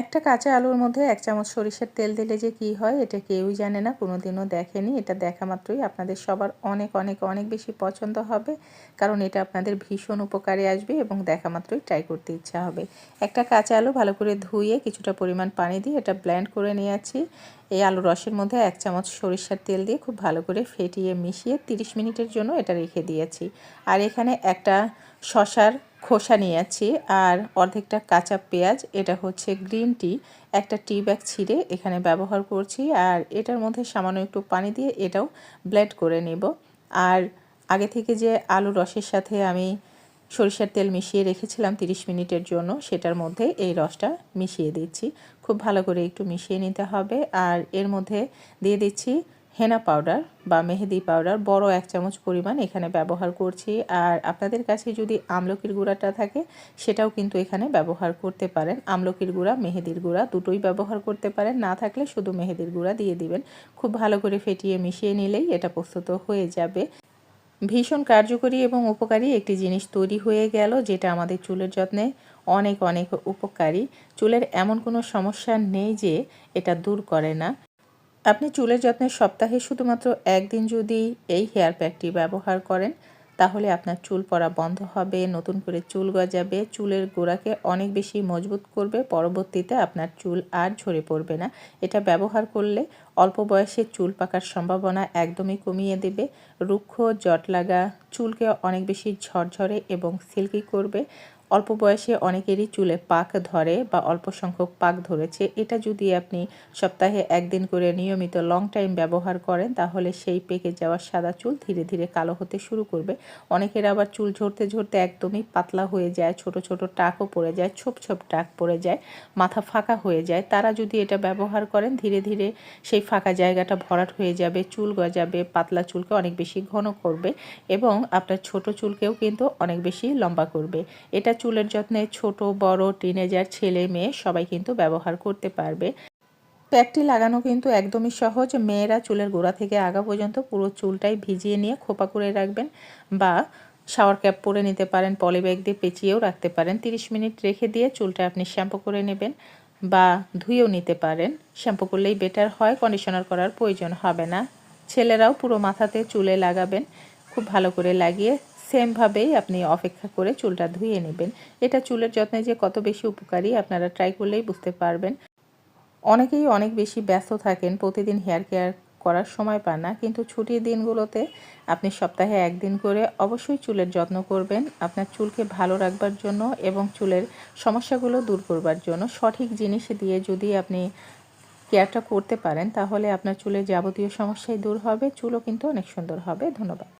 একটা কাঁচা আলুর মধ্যে এক চামচ সরিষার তেল দিলে যে কি হয়, এটা কেউই জানে না কোনো দিনও দেখেনি। এটা দেখা মাত্রই আপনাদের সবার অনেক অনেক অনেক বেশি পছন্দ হবে, কারণ এটা আপনাদের ভীষণ উপকারে আসবে এবং দেখা মাত্রই ট্রাই করতে ইচ্ছা হবে। একটা কাঁচা আলু ভালো করে ধুয়ে কিছুটা পরিমাণ পানি দিয়ে এটা ব্ল্যান্ড করে নিয়ে নিয়েছি। এই আলু রসের মধ্যে এক চামচ সরিষার তেল দিয়ে খুব ভালো করে ফেটিয়ে মিশিয়ে 30 মিনিটের জন্য এটা রেখে দিয়েছি। আর এখানে একটা শশার খোসা নিয়েছি আর অর্ধেকটা কাঁচা পেঁয়াজ, এটা হচ্ছে গ্রিন টি, একটা টি ব্যাগ ছিঁড়ে এখানে ব্যবহার করছি আর এটার মধ্যে সামান্য একটু পানি দিয়ে এটাও ব্লেড করে নেব। আর আগে থেকে যে আলু রসের সাথে আমি সরিষার তেল মিশিয়ে রেখেছিলাম 30 মিনিটের জন্য, সেটার মধ্যে এই রসটা মিশিয়ে দিচ্ছি। খুব ভালো করে একটু মিশিয়ে নিতে হবে আর এর মধ্যে দিয়ে দিচ্ছি হেনা পাউডার বা মেহেদি পাউডার বড় এক চামচ পরিমাণ এখানে ব্যবহার করছি। আর আপনাদের কাছে যদি আমলকির গুঁড়াটা থাকে, সেটাও কিন্তু এখানে ব্যবহার করতে পারেন। আমলকির গুঁড়া, মেহেদির গুঁড়া দুটোই ব্যবহার করতে পারেন। না থাকলে শুধু মেহেদির গুঁড়া দিয়ে দিবেন। খুব ভালো করে ফেটিয়ে মিশিয়ে নিলেই এটা প্রস্তুত হয়ে যাবে। ভীষণ কার্যকরী এবং উপকারী একটি জিনিস তৈরি হয়ে গেল, যেটা আমাদের চুলের যত্নে অনেক অনেক উপকারী। চুলের এমন কোনো সমস্যা নেই যে এটা দূর করে না। আপনি চুলের যত্নের সপ্তাহে শুধুমাত্র একদিন যদি এই হেয়ার প্যাকটি ব্যবহার করেন, তাহলে আপনার চুল পড়া বন্ধ হবে, নতুন করে চুল গজাবে, চুলের গোড়াকে অনেক বেশি মজবুত করবে, পরবর্তীতে আপনার চুল আর ঝরে পড়বে না। এটা ব্যবহার করলে অল্প বয়সে চুল পাকার সম্ভাবনা একদমই কমিয়ে দেবে। রুক্ষ জট লাগা চুলকে অনেক বেশি ঝরঝরে এবং সিল্কি করবে। অল্প বয়সে অনেকেরই চুলে পাক ধরে বা অল্প সংখ্যক পাক ধরেছে। এটা যদি আপনি সপ্তাহে একদিন করে নিয়মিত লং টাইম ব্যবহার করেন, তাহলে সেই পেকে যাওয়া সাদা চুল ধীরে ধীরে কালো হতে শুরু করবে। অনেকের আবার চুল ঝরতে ঝরতে একদমই পাতলা হয়ে যায়, ছোট ছোট টাকও পড়ে যায়, ছোপ ছোপ টাক পড়ে যায়, মাথা ফাঁকা হয়ে যায়। তারা যদি এটা ব্যবহার করেন, ধীরে ধীরে সেই ফাঁকা জায়গাটা ভরাট হয়ে যাবে, চুল গজাবে, পাতলা চুলকে অনেক বেশি ঘন করবে এবং আপনার ছোট চুলকেও কিন্তু অনেক বেশি লম্বা করবে। এটা চুলের যত্নে ছোট, বড় টিনেজার ছেলে, মেয়ে সবাই কিন্তু ব্যবহার করতে পারবে। প্যাকটি লাগানো কিন্তু একদমই সহজ। মেয়েরা চুলের গোড়া থেকে আগা পর্যন্ত পুরো চুলটাই ভিজিয়ে নিয়ে খোপা করে রাখবেন বা শাওয়ার ক্যাপ পরে নিতে পারেন পলি ব্যাগ দিয়ে পেঁচিয়েও রাখতে পারেন। 30 মিনিট রেখে দিয়ে চুলটা আপনি শ্যাম্পু করে নেবেন বা ধুয়েও নিতে পারেন। শ্যাম্পু করলেই বেটার হয় কন্ডিশনার করার প্রয়োজন হবে না। ছেলেরাও পুরো মাথাতে চুলে লাগাবেন। খুব ভালো করে লাগিয়ে সেমভাবেই আপনি অপেক্ষা করে চুলটা ধুয়ে নেবেন। এটা চুলের যত্নে যে কত বেশি উপকারী, আপনারা ট্রাই করলেই বুঝতে পারবেন। অনেকেই অনেক বেশি ব্যস্ত থাকেন, প্রতিদিন হেয়ার কেয়ার করার সময় পান না, কিন্তু ছুটির দিনগুলোতে আপনি সপ্তাহে একদিন করে অবশ্যই চুলের যত্ন করবেন, আপনার চুলকে ভালো রাখবার জন্য এবং চুলের সমস্যাগুলো দূর করবার জন্য। সঠিক জিনিস দিয়ে যদি আপনি কেয়ারটা করতে পারেন, তাহলে আপনার চুলের যাবতীয় সমস্যাই দূর হবে, চুলও কিন্তু অনেক সুন্দর হবে। ধন্যবাদ।